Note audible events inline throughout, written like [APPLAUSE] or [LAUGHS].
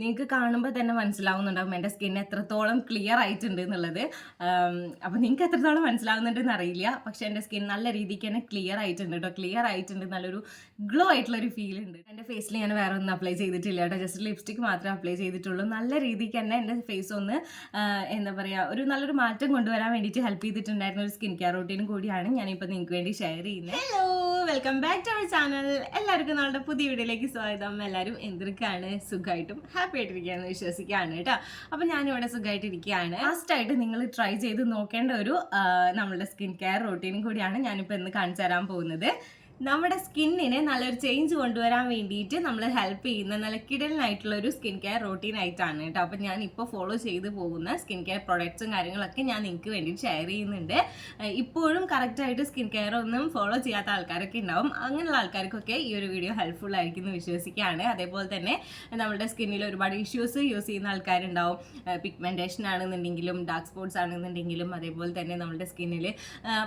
നിങ്ങൾക്ക് കാണുമ്പോൾ തന്നെ മനസ്സിലാവുന്നുണ്ടാവും എന്റെ സ്കിൻ എത്രത്തോളം ക്ലിയർ ആയിട്ടുണ്ട് എന്നുള്ളത്. അപ്പോൾ നിങ്ങൾക്ക് എത്രത്തോളം മനസ്സിലാവുന്നുണ്ടെന്ന് അറിയില്ല. പക്ഷേ എന്റെ സ്കിൻ നല്ല രീതിക്ക് തന്നെ ക്ലിയർ ആയിട്ടുണ്ട് കേട്ടോ. ക്ലിയർ ആയിട്ടുണ്ട് നല്ലൊരു ഗ്ലോ ആയിട്ടുള്ളൊരു ഫീൽ ഉണ്ട്. എന്റെ ഫേസിൽ ഞാൻ വേറെ ഒന്നും അപ്ലൈ ചെയ്തിട്ടില്ല കേട്ടോ. ജസ്റ്റ് ലിപ്സ്റ്റിക് മാത്രമേ അപ്ലൈ ചെയ്തിട്ടുള്ളൂ. നല്ല രീതിക്ക് തന്നെ എന്റെ ഫേസ് ഒന്ന് എന്താ പറയുക ഒരു നല്ലൊരു മാറ്റം കൊണ്ടുവരാൻ വേണ്ടിയിട്ട് ഹെൽപ്പ് ചെയ്തിട്ടുണ്ടായിരുന്ന ഒരു സ്കിൻ കെയർ റൂട്ടീനും കൂടിയാണ് ഞാനിപ്പോൾ നിങ്ങൾക്ക് വേണ്ടി ഷെയർ ചെയ്യുന്നത്. Hello welcome back to our channel എല്ലാവർക്കും നമ്മുടെ പുതിയ വീഡിയോയിലേക്ക് സ്വാഗതം. എല്ലാവരും എന്തൊക്കെയാണ് സുഖമായിട്ടും ഹാപ്പി ആയിട്ടിരിക്കുകയെന്ന് വിശ്വസിക്കുകയാണ് കേട്ടോ. അപ്പം ഞാനിവിടെ സുഖമായിട്ടിരിക്കുകയാണ്. ലാസ്റ്റായിട്ട് നിങ്ങൾ ട്രൈ ചെയ്ത് നോക്കേണ്ട ഒരു നമ്മളുടെ സ്കിൻ കെയർ റൂട്ടീനും കൂടിയാണ് ഞാനിപ്പോൾ ഇന്ന് കാണിച്ചു തരാൻ പോകുന്നത്. നമ്മുടെ സ്കിന്നിനെ നല്ലൊരു ചേഞ്ച് കൊണ്ടുവരാൻ വേണ്ടിയിട്ട് നമ്മൾ ഹെൽപ്പ് ചെയ്യുന്ന നല്ല കിടലിനായിട്ടുള്ള ഒരു സ്കിൻ കെയർ റൂട്ടീൻ ആയിട്ടാണ് കേട്ടോ. അപ്പം ഞാൻ ഇപ്പോൾ ഫോളോ ചെയ്ത് പോകുന്ന സ്കിൻ കെയർ പ്രൊഡക്ട്സും കാര്യങ്ങളൊക്കെ ഞാൻ നിങ്ങൾക്ക് വേണ്ടി ഷെയർ ചെയ്യുന്നുണ്ട്. ഇപ്പോഴും കറക്റ്റായിട്ട് സ്കിൻ കെയർ ഒന്നും ഫോളോ ചെയ്യാത്ത ആൾക്കാരൊക്കെ ഉണ്ടാവും. അങ്ങനെയുള്ള ആൾക്കാർക്കൊക്കെ ഈ ഒരു വീഡിയോ ഹെൽപ്ഫുൾ ആയിരിക്കും എന്ന് വിശ്വസിക്കുകയാണ്. അതേപോലെ തന്നെ നമ്മുടെ സ്കിന്നിൽ ഒരുപാട് ഇഷ്യൂസ് യൂസ് ചെയ്യുന്ന ആൾക്കാരുണ്ടാവും. പിഗ്മെന്റേഷൻ ആണെന്നുണ്ടെങ്കിലും ഡാർക്ക് സ്പോട്ട്സ് ആണെന്നുണ്ടെങ്കിലും അതേപോലെ തന്നെ നമ്മുടെ സ്കിന്നിൽ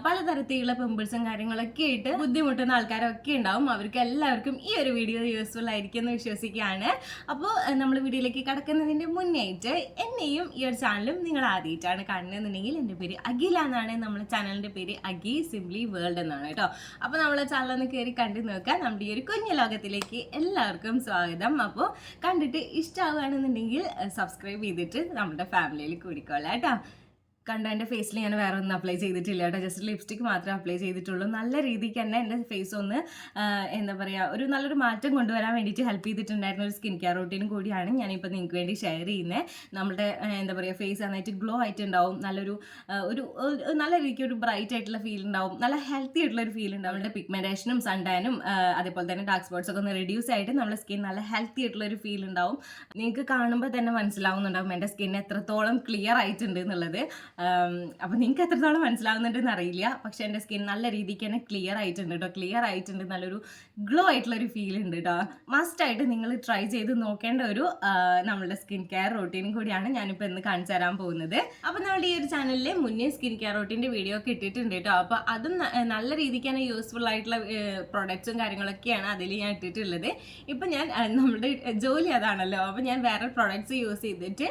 പലതരത്തിലുള്ള പിമ്പിൾസും കാര്യങ്ങളൊക്കെ ആയിട്ട് ബുദ്ധിമുട്ടുന്ന ആൾക്കാരൊക്കെ ഉണ്ടാവും. അവർക്ക് എല്ലാവർക്കും ഈ ഒരു വീഡിയോ യൂസ്ഫുൾ ആയിരിക്കും എന്ന് വിശ്വസിക്കുകയാണ്. അപ്പോൾ നമ്മൾ വീഡിയോയിലേക്ക് കടക്കുന്നതിന്റെ മുന്നേറ്റ് എന്നെയും ഈ ഒരു ചാനലും നിങ്ങൾ ആദ്യമായിട്ടാണ് കാണുന്നതെന്നുണ്ടെങ്കിൽ എന്റെ പേര് അഖില എന്നാണ്. നമ്മുടെ ചാനലിന്റെ പേര് അഖി സിംപ്ലി വേൾഡ് എന്നാണ് കേട്ടോ. അപ്പോൾ നമ്മളെ ചാനലൊന്ന് കയറി കണ്ടു നോക്കാം നമ്മുടെ ഈ ഒരു കുഞ്ഞു ലോകത്തിലേക്ക് എല്ലാവർക്കും സ്വാഗതം. അപ്പോൾ കണ്ടിട്ട് ഇഷ്ടമാവുകയാണെന്നുണ്ടെങ്കിൽ സബ്സ്ക്രൈബ് ചെയ്തിട്ട് നമ്മുടെ ഫാമിലിയിൽ കൂടിക്കോളാം കേട്ടോ. കണ്ട എന്റെ ഫേസിൽ ഞാൻ വേറെ ഒന്നും അപ്ലൈ ചെയ്തിട്ടില്ല കേട്ടോ. ജസ്റ്റ് ലിപ്സ്റ്റിക് മാത്രമേ അപ്ലൈ ചെയ്തിട്ടുള്ളൂ. നല്ല രീതിക്ക് തന്നെ എന്റെ ഫേസ് ഒന്ന് എന്താ പറയുക ഒരു നല്ലൊരു മാറ്റം കൊണ്ടുവരാൻ വേണ്ടിയിട്ട് ഹെൽപ്പ് ചെയ്തിട്ടുണ്ടായിരുന്ന ഒരു സ്കിൻ കെയർ റൂട്ടീൻ കൂടിയാണ് ഞാനിപ്പോൾ നിങ്ങൾക്ക് വേണ്ടി ഷെയർ ചെയ്യുന്നത് നമ്മുടെ എന്താ പറയുക ഫേസ് നന്നായിട്ട് ഗ്ലോ ആയിട്ടുണ്ടാവും. നല്ലൊരു ഒരു നല്ല രീതിക്ക് ഒരു ബ്രൈറ്റ് ആയിട്ടുള്ള ഫീൽ ഉണ്ടാവും. നല്ല ഹെൽത്തി ആയിട്ടുള്ള ഒരു ഫീൽ ഉണ്ടാവും. നമ്മുടെ പിഗ്മെന്റേഷനും സൺടാനും അതേപോലെ തന്നെ ഡാർക്ക് സ്പോട്ട്സ് ഒക്കെ ഒന്ന് റെഡ്യൂസ് ആയിട്ട് നമ്മുടെ സ്കിൻ നല്ല ഹെൽത്തി ആയിട്ടുള്ള ഒരു ഫീൽ ഉണ്ടാവും. നിങ്ങൾക്ക് കാണുമ്പോൾ തന്നെ മനസ്സിലാവുന്നുണ്ടാവും എന്റെ സ്കിൻ എത്രത്തോളം ക്ലിയർ ആയിട്ടുണ്ട് എന്നുള്ളത്. അപ്പോൾ നിങ്ങൾക്ക് എത്രത്തോളം മനസ്സിലാവുന്നുണ്ടെന്ന് അറിയില്ല. പക്ഷെ എന്റെ സ്കിൻ നല്ല രീതിക്ക് തന്നെ ക്ലിയർ ആയിട്ടുണ്ട് കേട്ടോ ക്ലിയർ ആയിട്ടുണ്ട്. നല്ലൊരു ഗ്ലോ ആയിട്ടുള്ള ഒരു ഫീൽ ഉണ്ട് കേട്ടോ മസ്റ്റ് ആയിട്ട് നിങ്ങൾ ട്രൈ ചെയ്ത് നോക്കേണ്ട ഒരു നമ്മളുടെ സ്കിൻ കെയർ റൂട്ടീനും കൂടിയാണ് ഞാനിപ്പോൾ ഇന്ന് കാണിച്ചു തരാൻ പോകുന്നത്. അപ്പോൾ നമ്മുടെ ഈ ഒരു ചാനലിൽ മുന്നേ സ്കിൻ കെയർ റൂട്ടീന്റെ വീഡിയോ ഒക്കെ ഇട്ടിട്ടുണ്ട് കേട്ടോ അപ്പോൾ അതും നല്ല രീതിക്ക് തന്നെ യൂസ്ഫുൾ ആയിട്ടുള്ള പ്രൊഡക്ട്സും കാര്യങ്ങളൊക്കെയാണ് അതിൽ ഞാൻ ഇട്ടിട്ടുള്ളത്. ഇപ്പം ഞാൻ നമ്മുടെ ജോലി അതാണല്ലോ. അപ്പോൾ ഞാൻ വേറെ പ്രൊഡക്ട്സ് യൂസ് ചെയ്തിട്ട്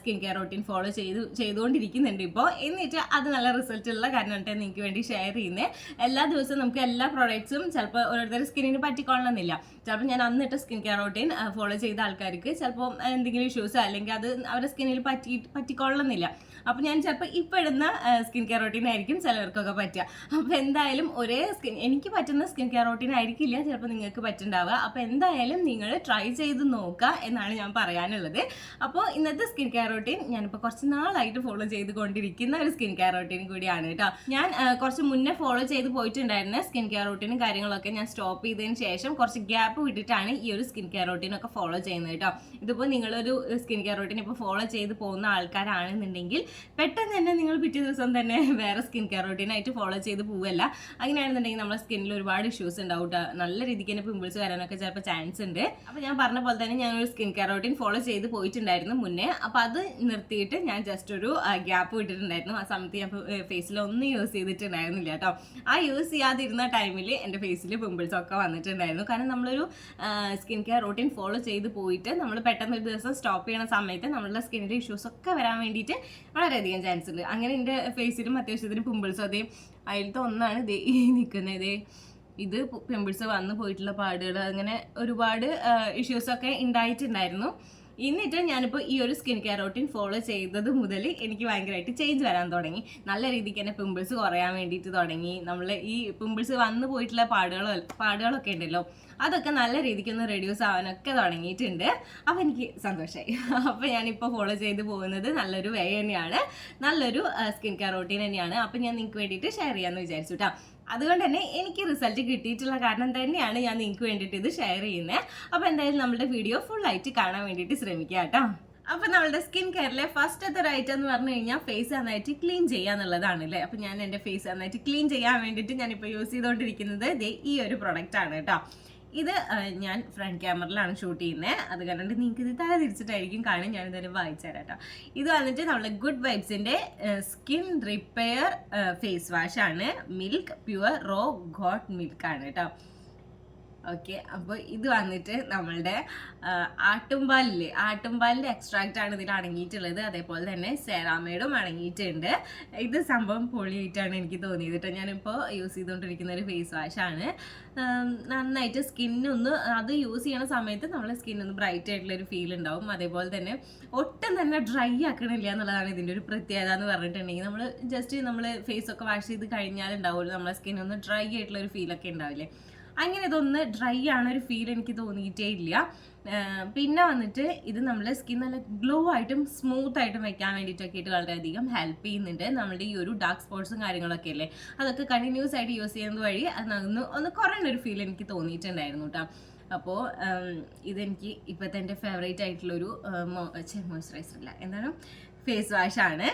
സ്കിൻ കെയർ റൂട്ടീൻ ഫോളോ ചെയ്ത് ചെയ്തുകൊണ്ടിരിക്കുന്നുണ്ട്. ഇപ്പോൾ എന്നിട്ട് അത് നല്ല റിസൾട്ട് ഉള്ള കാരണമായിട്ട് നിങ്ങൾക്ക് വേണ്ടി ഷെയർ ചെയ്യുന്നത് എല്ലാ ദിവസവും നമുക്ക് എല്ലാ പ്രോഡക്റ്റ്സും ചിലപ്പോൾ ഓരോരുത്തരുടെ സ്കിന്നിന് പറ്റിക്കൊള്ളണമെന്നില്ല. ചിലപ്പോൾ ഞാൻ അന്നിട്ട് സ്കിൻ കെയർ റൂട്ടീൻ ഫോളോ ചെയ്ത ആൾക്കാർക്ക് ചിലപ്പോൾ എന്തെങ്കിലും ഇഷ്യൂസ് അല്ലെങ്കിൽ അത് അവരുടെ സ്കിന്നിൽ പറ്റി പറ്റിക്കൊള്ളണമെന്നില്ല. അപ്പോൾ ഞാൻ ചിലപ്പോൾ ഇപ്പോൾ ഇടുന്ന സ്കിൻ കെയർ റൂട്ടീൻ ആയിരിക്കും ചിലവർക്കൊക്കെ പറ്റുക. അപ്പോൾ എന്തായാലും ഒരേ സ്കിൻ എനിക്ക് പറ്റുന്ന സ്കിൻ കെയർ റൂട്ടീൻ ആയിരിക്കില്ല ചിലപ്പോൾ നിങ്ങൾക്ക് പറ്റുണ്ടാവുക അപ്പോൾ എന്തായാലും നിങ്ങൾ ട്രൈ ചെയ്ത് നോക്കുക എന്നാണ് ഞാൻ പറയാനുള്ളത്. അപ്പോൾ ഇന്നത്തെ സ്കിൻ കെയർ റൂട്ടീൻ ഞാനിപ്പോൾ കുറച്ച് നാളായിട്ട് ഫോളോ ചെയ്തുകൊണ്ടിരിക്കുന്ന ഒരു സ്കിൻ കെയർ റൂട്ടീൻ കൂടിയാണ് കേട്ടോ. ഞാൻ കുറച്ച് മുന്നേ ഫോളോ ചെയ്ത് പോയിട്ടുണ്ടായിരുന്ന സ്കിൻ കെയർ റൂട്ടീനും കാര്യങ്ങളൊക്കെ ഞാൻ സ്റ്റോപ്പ് ചെയ്തതിന് ശേഷം കുറച്ച് ഗ്യാപ്പ് വിട്ടിട്ടാണ് ഈ ഒരു സ്കിൻ കെയർ റൂട്ടീനൊക്കെ ഫോളോ ചെയ്യുന്നത് കേട്ടോ. ഇതിപ്പോൾ നിങ്ങളൊരു സ്കിൻ കെയർ റൂട്ടീൻ ഇപ്പോൾ ഫോളോ ചെയ്ത് പോകുന്ന ആൾക്കാരാണെന്നുണ്ടെങ്കിൽ പെട്ടെന്ന് തന്നെ നിങ്ങൾ പിറ്റേ ദിവസം തന്നെ വേറെ സ്കിൻ കെയർ റൂട്ടീനായിട്ട് ഫോളോ ചെയ്ത് പോവല്ല. അങ്ങനെയാണെന്നുണ്ടെങ്കിൽ നമ്മുടെ സ്കിന്നിൽ ഒരുപാട് ഇഷ്യൂസ് ഉണ്ടാവും നല്ല രീതിക്ക് തന്നെ പിമ്പിൾസ് വരാനൊക്കെ ചിലപ്പോൾ ചാൻസ് ഉണ്ട്. അപ്പോൾ ഞാൻ പറഞ്ഞ പോലെ തന്നെ ഞാൻ ഒരു സ്കിൻ കെയർ റൂട്ടീൻ ഫോളോ ചെയ്ത് പോയിട്ടുണ്ടായിരുന്നു മുന്നേ. അപ്പോൾ അത് നിർത്തിയിട്ട് ഞാൻ ജസ്റ്റ് ഒരു ഗ്യാപ്പ് വിട്ടിട്ടുണ്ടായിരുന്നു ആ സമയത്ത് ഞാൻ ഫേസിൽ ഒന്നും യൂസ് ചെയ്തിട്ടുണ്ടായിരുന്നില്ല കേട്ടോ ആ യൂസ് ചെയ്യാതിരുന്ന ടൈമിൽ എന്റെ ഫേസിൽ പിമ്പിൾസ് ഒക്കെ വന്നിട്ടുണ്ടായിരുന്നു. കാരണം നമ്മളൊരു സ്കിൻ കെയർ റൂട്ടീൻ ഫോളോ ചെയ്ത് പോയിട്ട് നമ്മൾ പെട്ടെന്ന് ഒരു ദിവസം സ്റ്റോപ്പ് ചെയ്യണ സമയത്ത് നമ്മളുടെ സ്കിന്നിന്റെ ഇഷ്യൂസ് ഒക്കെ വരാൻ വേണ്ടിയിട്ട് വളരെയധികം ചാൻസ് ഉണ്ട് അങ്ങനെ എന്റെ ഫേസിലും അത്യാവശ്യത്തിന് പിമ്പിൾസ് അതേ അതിലത്തെ ഒന്നാണ് ഈ നിൽക്കുന്നത് ഇത് പിമ്പിൾസ് വന്നു പോയിട്ടുള്ള പാടുകൾ അങ്ങനെ ഒരുപാട് ഇഷ്യൂസൊക്കെ ഉണ്ടായിട്ടുണ്ടായിരുന്നു എന്നിട്ട് ഞാനിപ്പോൾ ഈ ഒരു സ്കിൻ കെയർ റൂട്ടീൻ ഫോളോ ചെയ്തത് മുതൽ എനിക്ക് ഭയങ്കരമായിട്ട് ചേഞ്ച് വരാൻ തുടങ്ങി. നല്ല രീതിക്ക് തന്നെ പിമ്പിൾസ് കുറയാൻ വേണ്ടിയിട്ട് തുടങ്ങി. നമ്മൾ ഈ പിമ്പിൾസ് വന്നു പോയിട്ടുള്ള പാടുകളോ പാടുകളൊക്കെ ഉണ്ടല്ലോ അതൊക്കെ നല്ല രീതിക്ക് ഒന്ന് റെഡ്യൂസ് ആവാനൊക്കെ തുടങ്ങിയിട്ടുണ്ട്. അപ്പോൾ എനിക്ക് സന്തോഷമായി അപ്പോൾ ഞാനിപ്പോൾ ഫോളോ ചെയ്ത് പോകുന്നത് നല്ലൊരു വേ തന്നെയാണ്. നല്ലൊരു സ്കിൻ കെയർ റൂട്ടീൻ തന്നെയാണ്. അപ്പോൾ ഞാൻ നിങ്ങൾക്ക് വേണ്ടിയിട്ട് ഷെയർ ചെയ്യാമെന്ന് വിചാരിച്ചു കേട്ടോ അതുകൊണ്ട് തന്നെ എനിക്ക് റിസൾട്ട് കിട്ടിയിട്ടുള്ള കാരണം തന്നെയാണ് ഞാൻ നിങ്ങൾക്ക് വേണ്ടിയിട്ട് ഇത് ഷെയർ ചെയ്യുന്നത് അപ്പോൾ എന്തായാലും നമ്മുടെ വീഡിയോ ഫുൾ ആയിട്ട് കാണാൻ വേണ്ടിയിട്ട് ശ്രമിക്കുക കേട്ടോ. അപ്പോൾ നമ്മുടെ സ്കിൻ കെയറിലെ ഫസ്റ്റത്തെ ഒരു ഐറ്റം എന്ന് പറഞ്ഞു കഴിഞ്ഞാൽ ഫേസ് നന്നായിട്ട് ക്ലീൻ ചെയ്യാന്നുള്ളതാണ് അല്ലേ? അപ്പോൾ ഞാൻ എന്റെ ഫേസ് നന്നായിട്ട് ക്ലീൻ ചെയ്യാൻ വേണ്ടിയിട്ട് ഞാനിപ്പോൾ യൂസ് ചെയ്തുകൊണ്ടിരിക്കുന്നത് ഈ ഒരു പ്രൊഡക്റ്റ് ആണ് കേട്ടോ. ഇത് ഞാൻ ഫ്രണ്ട് ക്യാമറയിലാണ് ഷൂട്ട് ചെയ്യുന്നത് അത് കണ്ടിട്ട് നിങ്ങൾക്ക് ഇത് തല തിരിച്ചിട്ടായിരിക്കും കാണും ഞാൻ ഇതുവരെ വായിച്ചു തരാം കേട്ടോ ഇത് വന്നിട്ട് നമ്മളെ ഗുഡ് വൈബ്സിന്റെ സ്കിൻ റിപ്പയർ ഫേസ് വാഷാണ് മിൽക്ക് പ്യുവർ റോ ഗോട്ട് മിൽക്കാണ് കേട്ടോ ഓക്കെ അപ്പോൾ ഇത് വന്നിട്ട് നമ്മളുടെ ആട്ടുംപാലിൽ ആട്ടുംപാലിന്റെ എക്സ്ട്രാക്റ്റ് ആണ് ഇതിൽ അടങ്ങിയിട്ടുള്ളത്. അതേപോലെ തന്നെ സെറാമേഡും അടങ്ങിയിട്ടുണ്ട്. ഇത് സംഭവം പൊളിയായിട്ടാണ് എനിക്ക് തോന്നിയത് കേട്ടോ ഞാനിപ്പോൾ യൂസ് ചെയ്തുകൊണ്ടിരിക്കുന്ന ഒരു ഫേസ് വാഷാണ് നന്നായിട്ട് സ്കിന്നൊന്ന് അത് യൂസ് ചെയ്യണ സമയത്ത് നമ്മളെ സ്കിന്നൊന്ന് ബ്രൈറ്റ് ആയിട്ടുള്ള ഒരു ഫീൽ ഉണ്ടാവും. അതേപോലെ തന്നെ ഒട്ടും തന്നെ ഡ്രൈ ആക്കണില്ല എന്നുള്ളതാണ് ഇതിന്റെ ഒരു പ്രത്യേകത എന്ന് പറഞ്ഞിട്ടുണ്ടെങ്കിൽ. നമ്മൾ ജസ്റ്റ് നമ്മൾ ഫേസ് ഒക്കെ വാഷ് ചെയ്ത് കഴിഞ്ഞാൽ ഉണ്ടാവുമല്ലോ നമ്മളെ സ്കിന്നൊന്ന് ഡ്രൈ ആയിട്ടുള്ള ഒരു ഫീലൊക്കെ ഉണ്ടാവില്ലേ? അങ്ങനെ ഇതൊന്ന് ഡ്രൈ ആണ് ഒരു ഫീൽ എനിക്ക് തോന്നിയിട്ടേ ഇല്ല. പിന്നെ വന്നിട്ട് ഇത് നമ്മുടെ സ്കിൻ നല്ല ഗ്ലോ ആയിട്ടും സ്മൂത്ത് ആയിട്ടും വെക്കാൻ വേണ്ടിയിട്ടൊക്കെ ആയിട്ട് വളരെയധികം ഹെൽപ്പ് ചെയ്യുന്നുണ്ട്. നമ്മുടെ ഈ ഒരു ഡാർക്ക് സ്പോട്ട്സും കാര്യങ്ങളൊക്കെ അല്ലേ? അതൊക്കെ കണ്ടിന്യൂസ് ആയിട്ട് യൂസ് ചെയ്യുന്നത് വഴി അത് ഒന്ന് ഒന്ന് കുറഞ്ഞൊരു ഫീൽ എനിക്ക് തോന്നിയിട്ടുണ്ടായിരുന്നു കേട്ടോ അപ്പോൾ ഇതെനിക്ക് ഇപ്പോഴത്തെ എന്റെ ഫേവറേറ്റ് ആയിട്ടുള്ളൊരു മോയ്സ്ചറൈസർ അല്ല. എന്താണ്? ഫേസ് വാഷാണ്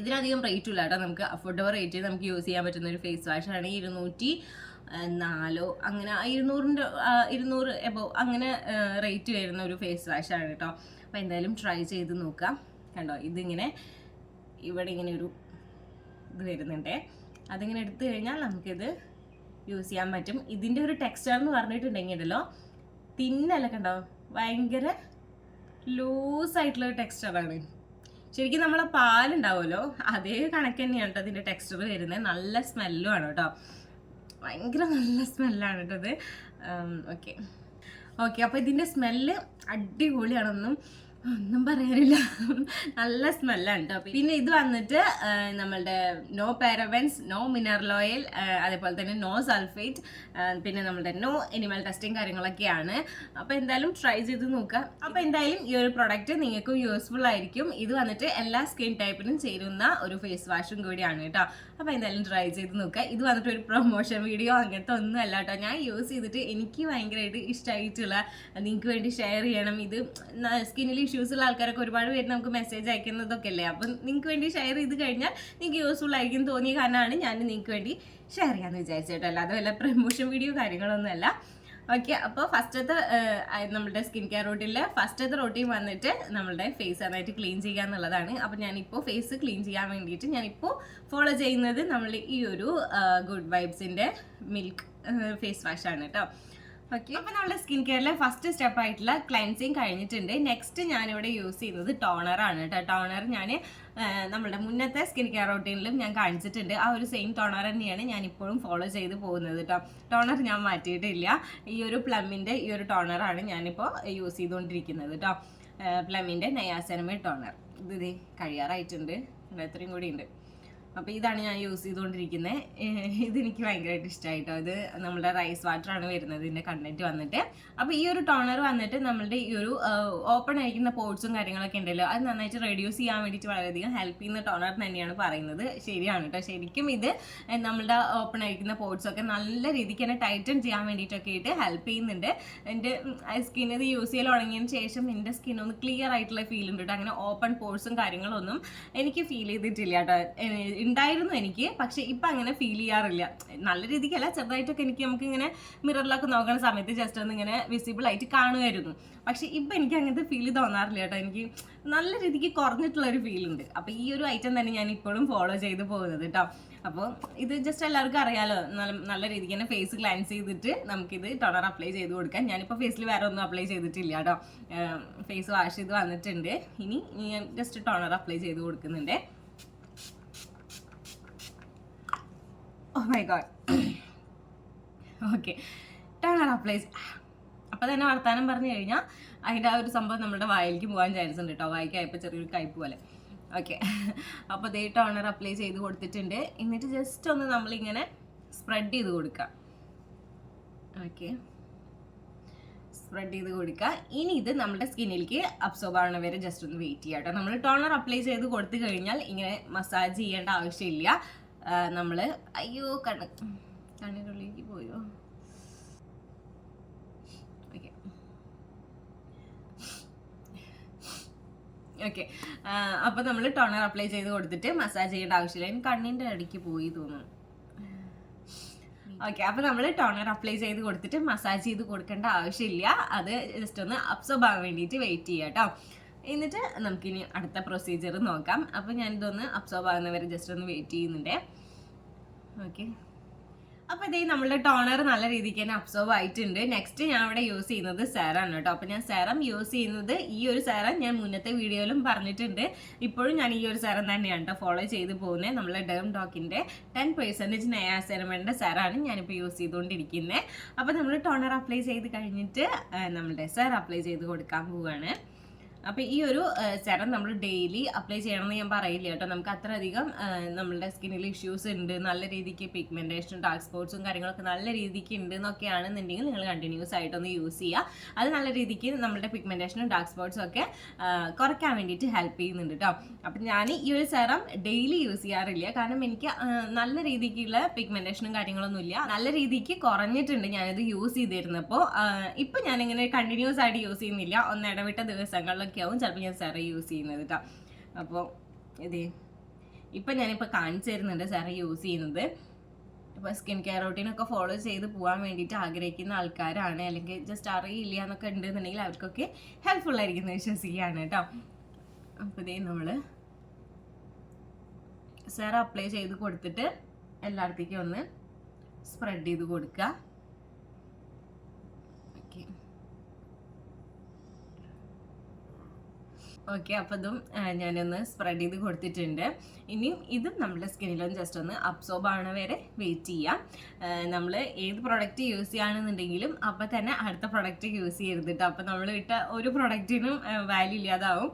ഇതിനധികം റേറ്റും ഇല്ല കേട്ടോ നമുക്ക് അഫോർഡബിൾ റേറ്റിൽ നമുക്ക് യൂസ് ചെയ്യാൻ പറ്റുന്ന ഒരു ഫേസ് വാഷാണ് ഇരുന്നൂറ്റി നാലോ അങ്ങനെ ഇരുന്നൂറിന്റെ ഇരുന്നൂറ് എബോ അങ്ങനെ റേറ്റ് വരുന്ന ഒരു ഫേസ് വാഷാണ് കേട്ടോ. അപ്പോൾ എന്തായാലും ട്രൈ ചെയ്ത് നോക്കാം. കണ്ടോ ഇതിങ്ങനെ ഇവിടെ ഇങ്ങനെ ഒരു ഇത് വരുന്നുണ്ടേ. അതിങ്ങനെ എടുത്തു കഴിഞ്ഞാൽ നമുക്കിത് യൂസ് ചെയ്യാൻ പറ്റും. ഇതിന്റെ ഒരു ടെക്സ്ചർ എന്ന് പറഞ്ഞിട്ടുണ്ടെങ്കിൽ ഉണ്ടല്ലോ തിന്നല്ല കണ്ടോ? ഭയങ്കര ലൂസ് ആയിട്ടുള്ള ഒരു ടെക്സ്ചറാണ് ശരിക്കും നമ്മളെ പാലുണ്ടാവുമല്ലോ അതേ കണക്ക് തന്നെയാണ് കേട്ടോ അതിന്റെ ടെക്സ്ചർ വരുന്നത്. നല്ല സ്മെല്ലും ആണ് കേട്ടോ. ഭയങ്കര നല്ല സ്മെല്ലാണ് കേട്ടത് ഓക്കെ ഓക്കെ അപ്പോൾ ഇതിന്റെ സ്മെല്ല് അടിപൊളിയാണെന്നും ഒന്നും പറയാനില്ല. നല്ല സ്മെല്ലാണ് കേട്ടോ പിന്നെ ഇത് വന്നിട്ട് നമ്മളുടെ no parabens no mineral oil അതേപോലെ തന്നെ നോ സൾഫേറ്റ് പിന്നെ നമ്മളുടെ നോ എനിമൽ ടെസ്റ്റിംഗ് കാര്യങ്ങളൊക്കെയാണ്. അപ്പോൾ എന്തായാലും ട്രൈ ചെയ്ത് നോക്കുക അപ്പോൾ എന്തായാലും ഈ ഒരു പ്രൊഡക്റ്റ് നിങ്ങൾക്കും യൂസ്ഫുൾ ആയിരിക്കും. ഇത് വന്നിട്ട് എല്ലാ സ്കിൻ ടൈപ്പിനും ചേരുന്ന ഒരു ഫേസ് വാഷും കൂടിയാണ് കേട്ടോ അപ്പോൾ എന്തായാലും ട്രൈ ചെയ്ത് നോക്കുക ഇത് വന്നിട്ട് ഒരു പ്രൊമോഷൻ വീഡിയോ അങ്ങനത്തെ ഒന്നും അല്ല കേട്ടോ ഞാൻ യൂസ് ചെയ്തിട്ട് എനിക്ക് ഭയങ്കരമായിട്ട് ഇഷ്ടമായിട്ടുള്ള നിങ്ങൾക്ക് വേണ്ടി ഷെയർ ചെയ്യണം. ഇത് സ്കിന്നിൽ ഇഷ്യൂസ് ഉള്ള ആൾക്കാരൊക്കെ ഒരുപാട് പേര് നമുക്ക് മെസ്സേജ് അയക്കുന്നതൊക്കെ അല്ലേ അപ്പം നിങ്ങൾക്ക് വേണ്ടി ഷെയർ ചെയ്ത് കഴിഞ്ഞാൽ നിങ്ങൾക്ക് യൂസ്ഫുൾ ആയിരിക്കും തോന്നിയ കാരണമാണ് ഞാൻ നിങ്ങൾക്ക് വേണ്ടി ഷെയർ ചെയ്യാമെന്ന് വിചാരിച്ചിട്ടല്ല അല്ലാതെ വല്ല പ്രൊമോഷൻ വീഡിയോ കാര്യങ്ങളൊന്നുമല്ല. ഓക്കെ അപ്പോൾ ഫസ്റ്റത്തെ നമ്മുടെ സ്കിൻ കെയർ റൂട്ടീനിൽ ഫസ്റ്റത്തെ റൂട്ടീൻ വന്നിട്ട് നമ്മുടെ ഫേസ് നന്നായിട്ട് ക്ലീൻ ചെയ്യുക എന്നുള്ളതാണ്. അപ്പോൾ ഞാനിപ്പോൾ ഫേസ് ക്ലീൻ ചെയ്യാൻ വേണ്ടിയിട്ട് ഞാനിപ്പോൾ ഫോളോ ചെയ്യുന്നത് നമ്മൾ ഈ ഒരു ഗുഡ് വൈബ്സിന്റെ മിൽക്ക് ഫേസ് വാഷാണ് കേട്ടോ. അപ്പോൾ നമ്മുടെ സ്കിൻ കെയറിലെ ഫസ്റ്റ് സ്റ്റെപ്പ് ആയിട്ടുള്ള ക്ലൻസിങ് കഴിഞ്ഞിട്ടുണ്ട്. നെക്സ്റ്റ് ഞാനിവിടെ യൂസ് ചെയ്യുന്നത് ടോണർ ആണ് കേട്ടോ. ടോണർ ഞാൻ നമ്മുടെ മുന്നത്തെ സ്കിൻ കെയർ റൊട്ടീനിലും ഞാൻ കാണിച്ചിട്ടുണ്ട്. ആ ഒരു സെയിം ടോണർ തന്നെയാണ് ഞാൻ ഇപ്പോഴും ഫോളോ ചെയ്ത് പോകുന്നത് കേട്ടോ. ടോണർ ഞാൻ മാറ്റിയിട്ടില്ല. ഈ ഒരു പ്ലമ്മിന്റെ ഈ ഒരു ടോണറാണ് ഞാനിപ്പോൾ യൂസ് ചെയ്തുകൊണ്ടിരിക്കുന്നത് കേട്ടോ. പ്ലമ്മിന്റെ നയാസനമേ ടോണർ ഇത് കഴിയാറായിട്ടുണ്ട്. എത്രയും കൂടി ഉണ്ട്. അപ്പോൾ ഇതാണ് ഞാൻ യൂസ് ചെയ്തുകൊണ്ടിരിക്കുന്നത് ഇതെനിക്ക് ഭയങ്കരമായിട്ട് ഇഷ്ടമായിട്ടോ ഇത് നമ്മുടെ റൈസ് വാട്ടറാണ് വരുന്നത് ഇതിന്റെ കണ്ടന്റ് വന്നിട്ട്. അപ്പോൾ ഈ ഒരു ടോണർ വന്നിട്ട് നമ്മളുടെ ഈ ഒരു ഓപ്പൺ ആയിരിക്കുന്ന പോർട്സും കാര്യങ്ങളൊക്കെ ഉണ്ടല്ലോ അത് നന്നായിട്ട് റെഡ്യൂസ് ചെയ്യാൻ വേണ്ടിയിട്ട് വളരെയധികം ഹെൽപ്പ് ചെയ്യുന്ന ടോണർ തന്നെയാണ് പറയുന്നത്. ശരിയാണ് കേട്ടോ ശരിക്കും ഇത് നമ്മളുടെ ഓപ്പൺ ആയിരിക്കുന്ന പോർട്സൊക്കെ നല്ല രീതിക്ക് തന്നെ ടൈറ്റൻ ചെയ്യാൻ വേണ്ടിയിട്ടൊക്കെ ആയിട്ട് ഹെൽപ്പ് ചെയ്യുന്നുണ്ട്. എന്റെ സ്കിൻ ഇത് യൂസ് ചെയ്യൽ തുടങ്ങിയതിന് ശേഷം എന്റെ സ്കിൻ ഒന്ന് ക്ലിയർ ആയിട്ടുള്ള ഫീൽ ഉണ്ട് കേട്ടോ അങ്ങനെ ഓപ്പൺ പോർട്സും കാര്യങ്ങളൊന്നും എനിക്ക് ഫീൽ ചെയ്തിട്ടില്ല കേട്ടോ ഉണ്ടായിരുന്നു എനിക്ക് പക്ഷെ ഇപ്പം അങ്ങനെ ഫീൽ ചെയ്യാറില്ല. നല്ല രീതിക്കല്ല ചെറുതായിട്ടൊക്കെ എനിക്ക് നമുക്ക് ഇങ്ങനെ മിററിലൊക്കെ നോക്കുന്ന സമയത്ത് ജസ്റ്റ് ഒന്ന് ഇങ്ങനെ വിസിബിൾ ആയിട്ട് കാണുമായിരുന്നു. പക്ഷെ ഇപ്പം എനിക്ക് അങ്ങനത്തെ ഫീൽ തോന്നാറില്ല കേട്ടോ. എനിക്ക് നല്ല രീതിക്ക് കുറഞ്ഞിട്ടുള്ള ഒരു ഫീൽ ഉണ്ട്. അപ്പോൾ ഈ ഒരു ഐറ്റം തന്നെ ഞാൻ ഇപ്പോഴും ഫോളോ ചെയ്ത് പോകുന്നത് കേട്ടോ. അപ്പോൾ ഇത് ജസ്റ്റ് എല്ലാവർക്കും അറിയാലോ. നല്ല നല്ല രീതിക്ക് തന്നെ ഫേസ് ക്ലാൻസ് ചെയ്തിട്ട് നമുക്കിത് ടോണർ അപ്ലൈ ചെയ്ത് കൊടുക്കാം. ഞാനിപ്പോൾ ഫേസിൽ വേറെ ഒന്നും അപ്ലൈ ചെയ്തിട്ടില്ല കേട്ടോ. ഫേസ് വാഷ് ചെയ്ത് വന്നിട്ടുണ്ട്. ഇനി ഞാൻ ജസ്റ്റ് ടോണർ അപ്ലൈ ചെയ്ത് കൊടുക്കുന്നുണ്ട്. ഓ my God okay toner apply അപ്പോൾ തന്നെ വർത്താനം പറഞ്ഞു കഴിഞ്ഞാൽ അതിന്റെ ആ ഒരു സംഭവം നമ്മുടെ വായിലേക്ക് പോകാൻ ചാൻസ് ഉണ്ട് കേട്ടോ വായിക്കായപ്പോൾ ചെറിയൊരു കയ്പ് പോലെ. ഓക്കെ അപ്പോൾ ദേ ടോണർ അപ്ലൈ ചെയ്ത് കൊടുത്തിട്ടുണ്ട്. എന്നിട്ട് ജസ്റ്റ് ഒന്ന് നമ്മളിങ്ങനെ സ്പ്രെഡ് ചെയ്ത് കൊടുക്കുക ഓക്കെ സ്പ്രെഡ് ചെയ്ത് കൊടുക്കുക ഇനി ഇത് നമ്മുടെ സ്കിന്നിലേക്ക് അബ്സോർബ് ആവണ വരെ ജസ്റ്റ് ഒന്ന് വെയിറ്റ് ചെയ്യാം കേട്ടോ നമ്മൾ ടോണർ അപ്ലൈ ചെയ്ത് കൊടുത്തു കഴിഞ്ഞാൽ ഇങ്ങനെ മസാജ് ചെയ്യേണ്ട ആവശ്യമില്ല. നമ്മൾ അയ്യോ കണ്ണ്. കണ്ണിനുള്ളിലേക്ക് ഉള്ളിലേക്ക് പോയോ? ഓക്കെ. ഓക്കെ. അപ്പോൾ നമ്മൾ ടോണർ അപ്ലൈ ചെയ്ത് കൊടുത്തിട്ട് മസാജ് ചെയ്യേണ്ട ആവശ്യമില്ല. കണ്ണിന്റെ കണ്ണിന്റെ ഇടയ്ക്ക് പോയി തോന്നുന്നു. ഓക്കെ അപ്പോൾ നമ്മൾ ടോണർ അപ്ലൈ ചെയ്ത് കൊടുത്തിട്ട് മസാജ് ചെയ്ത് കൊടുക്കേണ്ട ആവശ്യമില്ല. അത് ജസ്റ്റ് ഒന്ന് അബ്സോർബ് ആകാൻ വേണ്ടിയിട്ട് വെയിറ്റ് ചെയ്യാം കേട്ടോ എന്നിട്ട് നമുക്കിനി അടുത്ത പ്രൊസീജിയർ നോക്കാം. അപ്പോൾ ഞാനിതൊന്ന് അബ്സോർബ് ആകുന്നവരെ ജസ്റ്റ് ഒന്ന് വെയിറ്റ് ചെയ്യുന്നുണ്ട്. ഓക്കെ അപ്പോൾ ഇതേ നമ്മുടെ ടോണർ നല്ല രീതിക്ക് തന്നെ അബ്സോർബ് ആയിട്ടുണ്ട്. നെക്സ്റ്റ് ഞാൻ ഇവിടെ യൂസ് ചെയ്യുന്നത് സെറാണ് കേട്ടോ. അപ്പോൾ ഞാൻ സെറം യൂസ് ചെയ്യുന്നത് ഈ ഒരു സെറം ഞാൻ മുന്നത്തെ വീഡിയോയിലും പറഞ്ഞിട്ടുണ്ട്. ഇപ്പോഴും ഞാൻ ഈ ഒരു സെറം തന്നെയാണ് കേട്ടോ ഫോളോ ചെയ്ത് പോകുന്നത് നമ്മളെ ഡേം ഡോക്കിന്റെ ടെൻ പെർസെന്റേജ് നയാസെറമേന്റെ സെറാണ് ഞാനിപ്പോൾ യൂസ് ചെയ്തുകൊണ്ടിരിക്കുന്നത് അപ്പോൾ നമ്മൾ ടോണർ അപ്ലൈ ചെയ്ത് കഴിഞ്ഞിട്ട് നമ്മളുടെ സെർ അപ്ലൈ ചെയ്ത് കൊടുക്കാൻ പോവുകയാണ് അപ്പോൾ ഈ ഒരു സെറം നമ്മൾ ഡെയിലി അപ്ലൈ ചെയ്യണമെന്ന് ഞാൻ പറയില്ല കേട്ടോ. നമുക്ക് അത്രയധികം നമ്മളുടെ സ്കിന്നിൽ ഇഷ്യൂസ് ഉണ്ട്. നല്ല രീതിക്ക് പിഗ്മെന്റേഷനും ഡാർക്ക് സ്പോട്ട്സും കാര്യങ്ങളൊക്കെ നല്ല രീതിക്ക് ഉണ്ട് എന്നൊക്കെയാണെന്നുണ്ടെങ്കിൽ നിങ്ങൾ കണ്ടിന്യൂസ് ആയിട്ടൊന്ന് യൂസ് ചെയ്യുക. അത് നല്ല രീതിക്ക് നമ്മുടെ പിഗ്മെന്റേഷനും ഡാർക്ക് സ്പോട്ട്സും ഒക്കെ കുറയ്ക്കാൻ വേണ്ടിയിട്ട് ഹെൽപ്പ് ചെയ്യുന്നുണ്ട് കേട്ടോ അപ്പം ഞാൻ ഈ ഒരു സെറം ഡെയിലി യൂസ് ചെയ്യാറില്ല. കാരണം എനിക്ക് നല്ല രീതിക്കുള്ള പിഗ്മെന്റേഷനും കാര്യങ്ങളൊന്നും ഇല്ല. നല്ല രീതിക്ക് കുറഞ്ഞിട്ടുണ്ട് ഞാനിത് യൂസ് ചെയ്തിരുന്നപ്പോൾ ഇപ്പം ഞാനിങ്ങനെ കണ്ടിന്യൂസ് ആയിട്ട് യൂസ് ചെയ്യുന്നില്ല. ഒന്ന് ഇടവിട്ട ദിവസങ്ങളിലൊക്കെ ആവും ചിലപ്പോൾ ഞാൻ സെറ യൂസ് ചെയ്യുന്നത് കേട്ടോ അപ്പോൾ ഇത് ഇപ്പം ഞാനിപ്പോൾ കാണിച്ചു തരുന്നുണ്ട് സെറ യൂസ് ചെയ്യുന്നത്. ഇപ്പോൾ സ്കിൻ കെയർ റൂട്ടീനൊക്കെ ഫോളോ ചെയ്ത് പോകാൻ വേണ്ടിയിട്ട് ആഗ്രഹിക്കുന്ന ആൾക്കാരാണ്. അല്ലെങ്കിൽ ജസ്റ്റ് അറിയില്ല എന്നൊക്കെ ഉണ്ടെന്നുണ്ടെങ്കിൽ അവർക്കൊക്കെ ഹെൽപ്ഫുൾ ആയിരിക്കും എന്ന് വിശ്വസിക്കുകയാണ് കേട്ടോ അപ്പോൾ ഇതേ നമ്മൾ സെറ അപ്ലൈ ചെയ്ത് കൊടുത്തിട്ട് എല്ലായിടത്തേക്കും ഒന്ന് സ്പ്രെഡ് ചെയ്ത് കൊടുക്കുക ഓക്കെ ഓക്കെ അപ്പോൾ ആ, ഞാനൊന്ന് സ്പ്രെഡ് ചെയ്ത് കൊടുത്തിട്ടുണ്ട്. ഇനിയും ഇതും നമ്മുടെ സ്കിന്നിലൊന്ന് ജസ്റ്റ് ഒന്ന് അബ്സോർബ് ആവണ വരെ വെയിറ്റ് ചെയ്യാം. നമ്മൾ ഏത് പ്രൊഡക്റ്റ് യൂസ് ചെയ്യുകയാണെന്നുണ്ടെങ്കിലും അപ്പോൾ തന്നെ അടുത്ത പ്രൊഡക്റ്റ് യൂസ് ചെയ്യരുത് കേട്ടോ അപ്പോൾ നമ്മൾ ഇട്ട ഒരു പ്രൊഡക്റ്റിനും വാല്യൂ ഇല്ലാതാവും.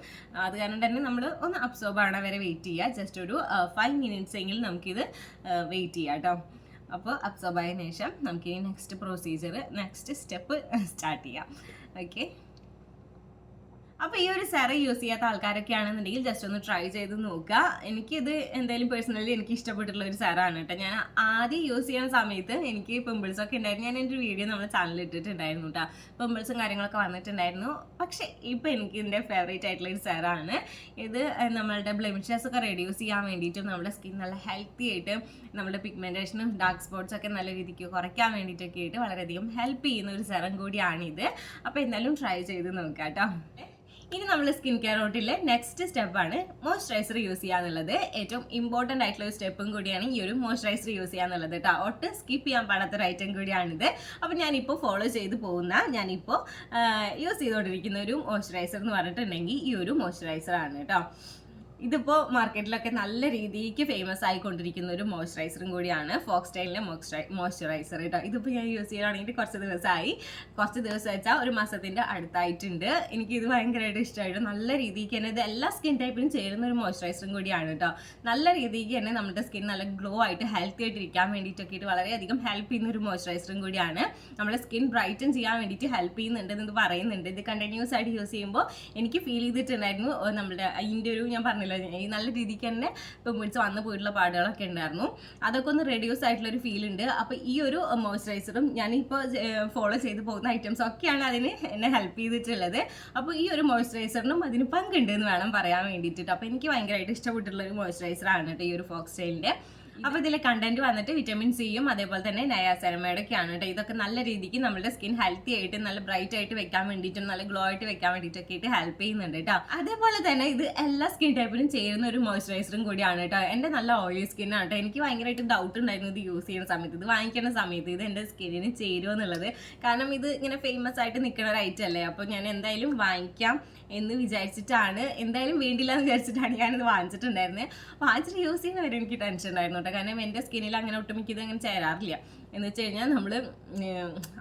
അത് കാരണം തന്നെ നമ്മൾ ഒന്ന് അബ്സോർബ് ആവണ വരെ വെയിറ്റ് ചെയ്യുക ജസ്റ്റ് ഒരു ഫൈവ് മിനിറ്റ്സ് എങ്കിലും നമുക്കിത് വെയിറ്റ് ചെയ്യാം കേട്ടോ അപ്പോൾ അബ്സോർബ് ആയതിനു ശേഷം നമുക്ക് ഈ next procedure next step start ചെയ്യാം. ഓക്കെ അപ്പോൾ ഈ ഒരു സെറ യൂസ് ചെയ്യാത്ത ആൾക്കാരൊക്കെ ആണെന്നുണ്ടെങ്കിൽ ജസ്റ്റ് ഒന്ന് ട്രൈ ചെയ്ത് നോക്കുക. എനിക്കിത് എന്തായാലും പേഴ്സണലി എനിക്ക് ഇഷ്ടപ്പെട്ടിട്ടുള്ള ഒരു സെറാണ് കേട്ടോ. ഞാൻ ആദ്യം യൂസ് ചെയ്യുന്ന സമയത്ത് എനിക്ക് പിമ്പിൾസ് ഒക്കെ ഉണ്ടായിരുന്നു. ഞാൻ എന്റെ വീഡിയോ നമ്മുടെ ചാനലിൽ ഇട്ടിട്ടുണ്ടായിരുന്നു കേട്ടോ പിമ്പിൾസും കാര്യങ്ങളൊക്കെ വന്നിട്ടുണ്ടായിരുന്നു. പക്ഷേ ഇപ്പോൾ എനിക്ക് ഇതിന്റെ ഫേവറേറ്റ് ആയിട്ടുള്ള ഒരു സെറാണ് ഇത് നമ്മളുടെ ബ്ലെമിഷസ് ഒക്കെ റെഡ്യൂസ് ചെയ്യാൻ വേണ്ടിയിട്ടും നമ്മുടെ സ്കിൻ നല്ല ഹെൽത്തി ആയിട്ട് നമ്മുടെ പിഗ്മെന്റേഷനും ഡാർക്ക് സ്പോട്ട്സ് ഒക്കെ നല്ല രീതിക്ക് കുറയ്ക്കാൻ വേണ്ടിയിട്ടൊക്കെ ആയിട്ട് വളരെയധികം ഹെൽപ്പ് ചെയ്യുന്ന ഒരു സെറം കൂടിയാണിത്. അപ്പോൾ എന്തായാലും ട്രൈ ചെയ്ത് നോക്കാം കേട്ടോ ഇനി നമ്മൾ സ്കിൻ കെയർ റോട്ടിലെ നെക്സ്റ്റ് സ്റ്റെപ്പാണ് മോയ്സ്ചറൈസർ യൂസ് ചെയ്യുക എന്നുള്ളത് ഏറ്റവും ഇമ്പോർട്ടന്റ് ആയിട്ടുള്ള ഒരു സ്റ്റെപ്പും കൂടിയാണ് ഈ ഒരു മോയ്സ്ചറൈസർ യൂസ് ചെയ്യുക എന്നുള്ളത് കേട്ടോ ഒട്ടും സ്കിപ്പ് ചെയ്യാൻ പാടാത്ത ഒരു ഐറ്റം കൂടിയാണിത്. അപ്പോൾ ഞാനിപ്പോൾ ഫോളോ ചെയ്ത് പോകുന്ന ഞാനിപ്പോൾ യൂസ് ചെയ്തുകൊണ്ടിരിക്കുന്ന ഒരു മോയ്സ്ചറൈസർ എന്ന് പറഞ്ഞിട്ടുണ്ടെങ്കിൽ ഈ ഒരു മോയ്സ്ചറൈസർ ആണ് കേട്ടോ ഇതിപ്പോൾ മാർക്കറ്റിലൊക്കെ നല്ല രീതിക്ക് ഫേമസ് ആയിക്കൊണ്ടിരിക്കുന്ന ഒരു മോയ്സ്ചറൈസറും കൂടിയാണ് ഫോക്സ് സ്റ്റൈലിന്റെ മോയ്സ്ചറൈസർ കേട്ടോ ഇതിപ്പോ ഞാൻ യൂസ് ചെയ്യുകയാണെങ്കിൽ കുറച്ച് ദിവസമായി. കുറച്ച് ദിവസം വെച്ചാൽ ഒരു മാസത്തിന്റെ അടുത്തായിട്ടുണ്ട്. എനിക്ക് ഇത് ഭയങ്കരമായിട്ട് ഇഷ്ടമായിട്ട് നല്ല രീതിക്ക് തന്നെ ഇത് എല്ലാ സ്കിൻ ടൈപ്പിനും ചേരുന്ന ഒരു മോയ്സ്ചറൈസറും കൂടിയാണ് കേട്ടോ നല്ല രീതിക്ക് തന്നെ നമ്മുടെ സ്കിൻ നല്ല ഗ്ലോ ആയിട്ട് ഹെൽത്തി ആയിട്ട് ഇരിക്കാൻ വേണ്ടിയിട്ടൊക്കെ വളരെയധികം ഹെൽപ്പ് ചെയ്യുന്ന ഒരു മോയ്സ്ചറൈസറും കൂടിയാണ്. നമ്മുടെ സ്കിൻ ബ്രൈറ്റൻ ചെയ്യാൻ വേണ്ടിയിട്ട് ഹെൽപ്പ് ചെയ്യുന്നുണ്ട് എന്ന് പറയുന്നുണ്ട്. ഇത് കണ്ടിന്യൂസ് ആയിട്ട് യൂസ് ചെയ്യുമ്പോൾ എനിക്ക് ഫീൽ ചെയ്തിട്ടുണ്ടായിരുന്നു. നമ്മുടെ അതിന്റെ ഒരു ഞാൻ പറഞ്ഞില്ല? ഈ നല്ല രീതിക്ക് തന്നെ പിമ്പിൾസ് വന്ന് പോയിട്ടുള്ള പാടുകളൊക്കെ ഉണ്ടായിരുന്നു. അതൊക്കെ ഒന്ന് റെഡ്യൂസ് ആയിട്ടുള്ള ഒരു ഫീൽ ഉണ്ട്. അപ്പോൾ ഈ ഒരു മോയ്സ്ചറൈസറും ഞാനിപ്പോൾ ഫോളോ ചെയ്ത് പോകുന്ന ഐറ്റംസ് ഒക്കെയാണ് അതിന് എന്നെ ഹെൽപ്പ് ചെയ്തിട്ടുള്ളത്. അപ്പോൾ ഈ ഒരു മോയ്സ്ചറൈസറിനും അതിന് പങ്കുണ്ട് എന്ന് വേണം പറയാൻ വേണ്ടിയിട്ട്. അപ്പോൾ എനിക്ക് ഭയങ്കരമായിട്ട് ഇഷ്ടപ്പെട്ടിട്ടുള്ള ഒരു മോയ്സ്ചറൈസർ ആണ് കേട്ടോ ഈ ഒരു ഫോക്സ് സ്റ്റൈലിന്റെ അപ്പോൾ ഇതിലെ കണ്ടന്റ് വന്നിട്ട് വിറ്റമിൻ സിയും അതേപോലെ തന്നെ നയാസെറമയുടെ ഒക്കെയാണ് കേട്ടോ ഇതൊക്കെ നല്ല രീതിക്ക് നമ്മുടെ സ്കിൻ ഹെൽത്തി ആയിട്ട് നല്ല ബ്രൈറ്റ് ആയിട്ട് വെക്കാൻ വേണ്ടിയിട്ടും നല്ല ഗ്ലോ ആയിട്ട് വെക്കാൻ വേണ്ടിയിട്ടൊക്കെ ആയിട്ട് ഹെൽപ്പ് ചെയ്യുന്നുണ്ട് കേട്ടോ അതേപോലെ തന്നെ ഇത് എല്ലാ സ്കിൻ ടൈപ്പിനും ചേരുന്ന ഒരു മോയ്സ്ചറൈസറും കൂടിയാണ് കേട്ടോ എന്റെ നല്ല ഓയിലി സ്കിൻ ആണ് കേട്ടോ എനിക്ക് ഭയങ്കരമായിട്ട് ഡൗട്ട് ഉണ്ടായിരുന്നു ഇത് യൂസ് ചെയ്യുന്ന സമയത്ത്. ഇത് വാങ്ങിക്കുന്ന സമയത്ത് ഇത് എന്റെ സ്കിന്നിന് ചേരുമോ എന്നുള്ളത്. കാരണം ഇത് ഇങ്ങനെ ഫേമസ് ആയിട്ട് നിൽക്കുന്ന ഒരു ഐറ്റം അല്ലേ? അപ്പോൾ ഞാൻ എന്തായാലും വാങ്ങിക്കാം എന്ന് വിചാരിച്ചിട്ടാണ്. എന്തായാലും വേണ്ടില്ല എന്ന് വിചാരിച്ചിട്ടാണ് ഞാനിത് വാങ്ങിച്ചിട്ടുണ്ടായിരുന്നത് വാങ്ങിച്ചിട്ട് യൂസ് ചെയ്യുന്നവരെ എനിക്ക് ടെൻഷൻ ഉണ്ടായിരുന്നു കാരണം എന്റെ സ്കിന്നിൽ അങ്ങനെ ഒട്ടുമിക്ക അങ്ങനെ ചേരാറില്ല. എന്ന് വെച്ച് കഴിഞ്ഞാൽ നമ്മൾ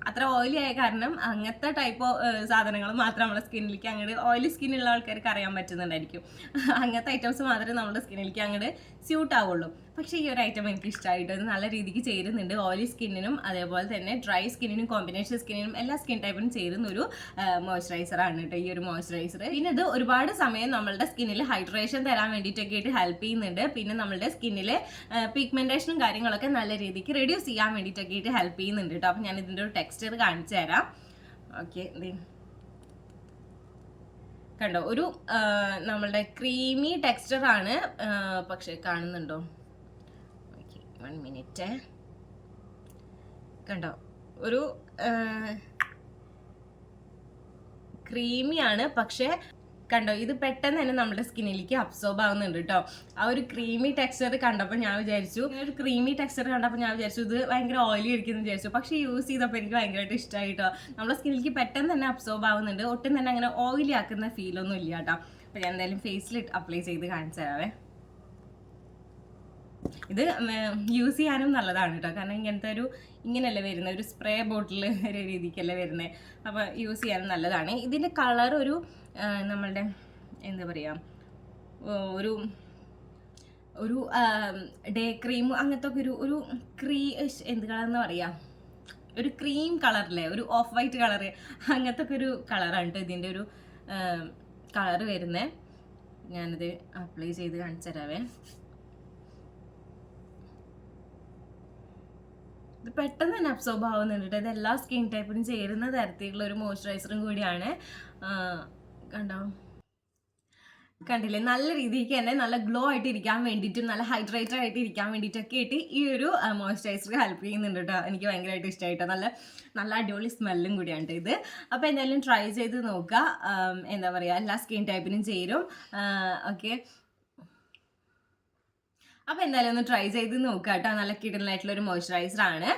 അത്ര ഓയിലി ആയ കാരണം അങ്ങനത്തെ ടൈപ്പ് സാധനങ്ങൾ മാത്രം നമ്മുടെ സ്കിന്നിലേക്ക് അങ്ങോട്ട് ഓയിലി സ്കിന്നുള്ള ആൾക്കാർക്ക് അറിയാൻ പറ്റുന്നുണ്ടായിരിക്കും. അങ്ങനത്തെ ഐറ്റംസ് മാത്രമേ നമ്മുടെ സ്കിന്നിലേക്ക് അങ്ങോട്ട് സ്യൂട്ട് ആവുള്ളൂ. പക്ഷേ ഈ ഒരു ഐറ്റം എനിക്ക് ഇഷ്ടമായിട്ട് നല്ല രീതിക്ക് ചേരുന്നുണ്ട്. ഓയിലി സ്കിന്നിനും അതേപോലെ തന്നെ ഡ്രൈ സ്കിന്നിനും കോമ്പിനേഷൻ സ്കിന്നിനും എല്ലാ സ്കിൻ ടൈപ്പിനും ചേരുന്ന ഒരു മോയ്സ്ചറൈസർ ആണ് കേട്ടോ ഈ ഒരു മോയ്സ്ചറൈസർ പിന്നെ ഇത് ഒരുപാട് സമയം നമ്മളുടെ സ്കിന്നിൽ ഹൈഡ്രേഷൻ തരാൻ വേണ്ടിയിട്ടൊക്കെ ആയിട്ട് ഹെൽപ്പ് ചെയ്യുന്നുണ്ട്. പിന്നെ നമ്മളുടെ സ്കിന്നിലെ പിഗ്മെന്റേഷനും കാര്യങ്ങളൊക്കെ നല്ല രീതിക്ക് റെഡ്യൂസ് ചെയ്യാൻ വേണ്ടിയിട്ടൊക്കെ ആയിട്ട് ഹെൽപ്പ് ചെയ്യുന്നുണ്ട് കേട്ടോ അപ്പം ഞാൻ ഇതിന്റെ ഒരു ടെക്സ്ചർ കാണിച്ചു തരാം. ഓക്കെ കണ്ടോ? ഒരു നമ്മളുടെ ക്രീമി ടെക്സ്ചർ ആണ് പക്ഷേ കാണുന്നുണ്ടോ? ഓക്കെ വൺ മിനിറ്റ് കണ്ടോ? ഒരു ക്രീമിയാണ് പക്ഷെ കണ്ടോ? ഇത് പെട്ടെന്ന് തന്നെ നമ്മുടെ സ്കിന്നിലേക്ക് അബ്സോർബ് ആവുന്നുണ്ട് കേട്ടോ ആ ഒരു ക്രീമി ടെക്സ്ചർ കണ്ടപ്പോൾ ഞാൻ വിചാരിച്ചു ഒരു ക്രീമി ടെക്സ്ചർ കണ്ടപ്പോൾ ഞാൻ വിചാരിച്ചു ഇത് ഭയങ്കര ഓയിലി ഇരിക്കുന്നു വിചാരിച്ചു. പക്ഷേ യൂസ് ചെയ്തപ്പോൾ എനിക്ക് ഭയങ്കരമായിട്ട് ഇഷ്ടമായി കേട്ടോ നമ്മുടെ സ്കിന്നിലേക്ക് പെട്ടെന്ന് തന്നെ അബ്സോർബ് ആവുന്നുണ്ട്. ഒട്ടും തന്നെ അങ്ങനെ ഓയിലി ആക്കുന്ന ഫീലൊന്നും ഇല്ല കേട്ടോ അപ്പോൾ ഞാൻ എന്തായാലും ഫേസിൽ അപ്ലൈ ചെയ്ത് കാണിച്ചു തരാവേ. ഇത് യൂസ് ചെയ്യാനും നല്ലതാണ് കേട്ടോ കാരണം ഇങ്ങനത്തെ ഒരു ഇങ്ങനെയല്ലേ വരുന്നത് ഒരു സ്പ്രേ ബോട്ടിൽ ഒരു രീതിക്കല്ലേ വരുന്നത് അപ്പോൾ യൂസ് ചെയ്യാനും നല്ലതാണ്. ഇതിന്റെ കളർ ഒരു നമ്മളുടെ എന്താ പറയുക ഒരു ഒരു ഡേ ക്രീം അങ്ങനത്തെ ഒക്കെ ഒരു ഒരു ക്രീ എന്ത് കളർന്ന് പറയാ ഒരു ക്രീം കളറിലെ ഒരു ഓഫ് വൈറ്റ് കളർ അങ്ങനത്തെ ഒക്കെ ഒരു കളറാണ് കേട്ടോ ഇതിന്റെ ഒരു കളർ വരുന്നത് ഞാനത് അപ്ലൈ ചെയ്ത് കാണിച്ചു തരാവേ. ഇത് പെട്ടെന്ന് തന്നെ അബ്സോർബ് ആവുന്നുണ്ട്. ഇത് എല്ലാ സ്കിൻ ടൈപ്പിനും ചേരുന്ന തരത്തിലുള്ള ഒരു മോയ്സ്ചറൈസറും കൂടിയാണ്. കണ്ടോ? കണ്ടില്ലേ? നല്ല രീതിക്ക് തന്നെ നല്ല ഗ്ലോ ആയിട്ട് ഇരിക്കാൻ വേണ്ടിയിട്ടും നല്ല ഹൈഡ്രേറ്റഡ് ആയിട്ട് ഇരിക്കാൻ വേണ്ടിയിട്ടൊക്കെ ആയിട്ട് ഈ ഒരു മോയ്സ്ചറൈസർ ഹെൽപ്പ് ചെയ്യുന്നുണ്ട് കേട്ടോ എനിക്ക് ഭയങ്കരമായിട്ട് ഇഷ്ടമായിട്ടോ നല്ല നല്ല അടിപൊളി സ്മെല്ലും കൂടിയാണ് ഇത്. അപ്പോൾ എന്തായാലും ട്രൈ ചെയ്ത് നോക്കുക. എന്താ പറയുക എല്ലാ സ്കിൻ ടൈപ്പിനും ചേരും. ഓക്കെ അപ്പോൾ എന്തായാലും ഒന്ന് ട്രൈ ചെയ്ത് നോക്കുക കേട്ടോ. നല്ല കിടലായിട്ടുള്ള ഒരു മോയ്സ്ചറൈസർ ആണ്.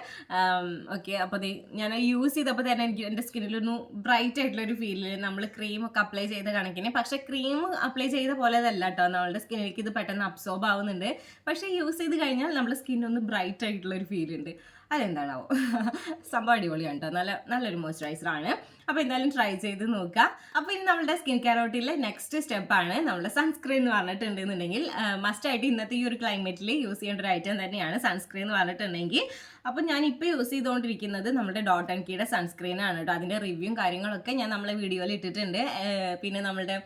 ഓക്കെ അപ്പോൾ ഞാൻ യൂസ് ചെയ്തപ്പോൾ തന്നെ എനിക്ക് എന്റെ സ്കിന്നിലൊന്ന് ബ്രൈറ്റ് ആയിട്ടുള്ള ഒരു ഫീൽ നമ്മൾ ക്രീം ഒക്കെ അപ്ലൈ ചെയ്ത കണക്കിന്. പക്ഷേ ക്രീം അപ്ലൈ ചെയ്ത പോലെ അതല്ല കേട്ടോ. നമ്മളുടെ സ്കിന്നിലേക്ക് ഇത് പെട്ടെന്ന് അബ്സോർബ് ആവുന്നുണ്ട്. പക്ഷേ യൂസ് ചെയ്ത് കഴിഞ്ഞാൽ നമ്മുടെ സ്കിന്നൊന്ന് ബ്രൈറ്റ് ആയിട്ടുള്ള ഒരു ഫീൽ ഉണ്ട്. അതെന്താണാവോ? [LAUGHS] സംഭവം അടിപൊളിയാണ് കേട്ടോ. നല്ല നല്ലൊരു മോയ്സ്ചറൈസർ ആണ്. അപ്പോൾ എന്തായാലും ട്രൈ ചെയ്ത് നോക്കുക. അപ്പോൾ ഇനി നമ്മുടെ സ്കിൻ കെയർ റോട്ടിലെ നെക്സ്റ്റ് ആണ്. നമ്മുടെ സൺസ്ക്രീൻ എന്ന് പറഞ്ഞിട്ടുണ്ടെന്നുണ്ടെങ്കിൽ മസ്റ്റ് ആയിട്ട് ഇന്നത്തെ ഈ ഒരു ക്ലൈമറ്റിൽ യൂസ് ചെയ്യേണ്ട ഒരു ഐറ്റം തന്നെയാണ് സൺസ്ക്രീൻ എന്ന് പറഞ്ഞിട്ടുണ്ടെങ്കിൽ. അപ്പോൾ ഞാൻ ഇപ്പോൾ യൂസ് ചെയ്തുകൊണ്ടിരിക്കുന്നത് നമ്മുടെ ഡോട്ട് ആൻഡ് കീയുടെ സൺസ്ക്രീൻ ആണ് കേട്ടോ. അതിന്റെ റിവ്യൂവും കാര്യങ്ങളൊക്കെ ഞാൻ നമ്മളെ വീഡിയോയിൽ ഇട്ടിട്ടുണ്ട്. പിന്നെ നമ്മുടെ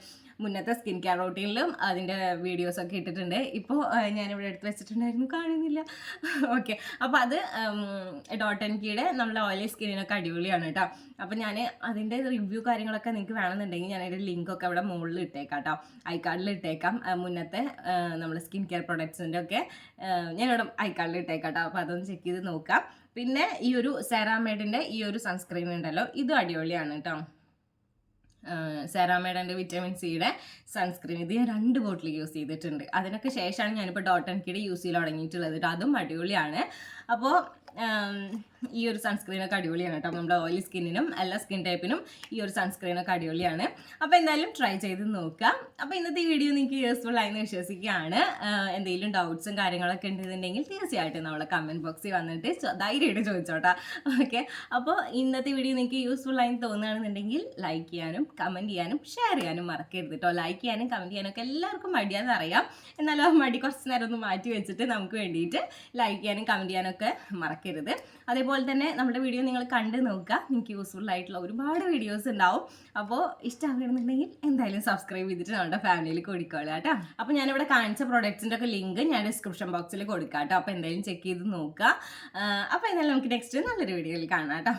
മുന്നത്തെ സ്കിൻ കെയർ റൂട്ടീനിലും അതിന്റെ വീഡിയോസ് ഒക്കെ ഇട്ടിട്ടുണ്ട്. ഇപ്പോൾ ഞാനിവിടെ എടുത്ത് വെച്ചിട്ടുണ്ടായിരുന്നു. കാണുന്നില്ല. ഓക്കെ അപ്പോൾ അത് ഡോട്ട് ആൻഡ് കീയുടെ നമ്മളെ ഓയിലി സ്കിന്നിനൊക്കെ അടിപൊളിയാണ് കേട്ടോ. അപ്പോൾ ഞാൻ അതിന്റെ റിവ്യൂ കാര്യങ്ങളൊക്കെ നിങ്ങൾക്ക് വേണമെന്നുണ്ടെങ്കിൽ ഞാൻ അതിന്റെ ലിങ്കൊക്കെ അവിടെ മുകളിൽ ഇട്ടേക്കാം കേട്ടോ. ഐ കാർഡിൽ ഇട്ടേക്കാം മുന്നത്തെ നമ്മുടെ സ്കിൻ കെയർ പ്രൊഡക്ട്സിന്റെ ഒക്കെ ഞാനിവിടെ ഐ കാർഡിൽ ഇട്ടേക്കാം കേട്ടോ. അപ്പോൾ അതൊന്ന് ചെക്ക് ചെയ്ത് നോക്കാം. പിന്നെ ഈ ഒരു സെറാമേഡിന്റെ ഈ ഒരു സൺസ്ക്രീൻ ഉണ്ടല്ലോ ഇതും അടിപൊളിയാണ് കേട്ടോ. സെറാമേഡന്റെ വിറ്റാമിൻ സിയുടെ സൺസ്ക്രീൻ ഇത് ഞാൻ രണ്ട് ബോട്ടിൽ യൂസ് ചെയ്തിട്ടുണ്ട്. അതിനൊക്കെ ശേഷമാണ് ഞാനിപ്പോൾ ഡോട്ട് ആൻഡ് കിഡ് യൂസ് ചെയ്ത് തുടങ്ങിയിട്ടുള്ളത്. അതും അടിപൊളിയാണ്. അപ്പോൾ ഈ ഒരു സൺസ്ക്രീനൊക്കെ അടിപൊളിയാണ് കേട്ടോ. നമ്മുടെ ഓയിലി സ്കിന്നിനും എല്ലാ സ്കിൻ ടൈപ്പിനും ഈ ഒരു സൺസ്ക്രീനൊക്കെ അടിപൊളിയാണ്. അപ്പോൾ എന്തായാലും ട്രൈ ചെയ്ത് നോക്കാം. അപ്പോൾ ഇന്നത്തെ ഈ വീഡിയോ നിങ്ങൾക്ക് യൂസ്ഫുൾ ആയെന്ന് വിശ്വസിക്കുകയാണ്. എന്തെങ്കിലും ഡൗട്ട്സും കാര്യങ്ങളൊക്കെ ഉണ്ടെന്നുണ്ടെങ്കിൽ തീർച്ചയായിട്ടും നമ്മളെ കമന്റ് ബോക്സിൽ വന്നിട്ട് ധൈര്യമായിട്ട് ചോദിച്ചോട്ടാ. ഓക്കെ അപ്പോൾ ഇന്നത്തെ വീഡിയോ നിങ്ങൾക്ക് യൂസ്ഫുൾ ആയി തോന്നുകയാണെന്നുണ്ടെങ്കിൽ ലൈക്ക് ചെയ്യാനും കമന്റ് ചെയ്യാനും ഷെയർ ചെയ്യാനും മറക്കരുത് കേട്ടോ ലൈക്ക് ചെയ്യാനും കമന്റ് ചെയ്യാനും ഒക്കെ എല്ലാവർക്കും മടിയാന്ന് അറിയാം. എന്നാലും ആ മടി കുറച്ച് നേരം ഒന്ന് മാറ്റി വെച്ചിട്ട് നമുക്ക് വേണ്ടിയിട്ട് ലൈക്ക് ചെയ്യാനും കമന്റ് ചെയ്യാനൊക്കെ മറക്കരുത്. അതേപോലെ തന്നെ നമ്മുടെ വീഡിയോ നിങ്ങൾ കണ്ട് നോക്കുക. നിങ്ങൾക്ക് യൂസ്ഫുൾ ആയിട്ടുള്ള ഒരുപാട് വീഡിയോസ് ഉണ്ടാവും. അപ്പോൾ ഇഷ്ടമാകണമെന്നുണ്ടെങ്കിൽ എന്തായാലും സബ്സ്ക്രൈബ് ചെയ്തിട്ട് നമ്മുടെ ഫാമിലിയിൽ കൊടുക്കുകയുള്ളൂ കേട്ടോ. അപ്പോൾ ഞാനിവിടെ കാണിച്ച പ്രോഡക്റ്റ്സിന്റെ ഒക്കെ ലിങ്ക് ഞാൻ ഡിസ്ക്രിപ്ഷൻ ബോക്സിൽ കൊടുക്കാം കേട്ടോ. അപ്പോൾ എന്തായാലും ചെക്ക് ചെയ്ത് നോക്കുക. അപ്പോൾ എന്തായാലും നമുക്ക് നെക്സ്റ്റ് നല്ലൊരു വീഡിയോയിൽ കാണാം കേട്ടോ.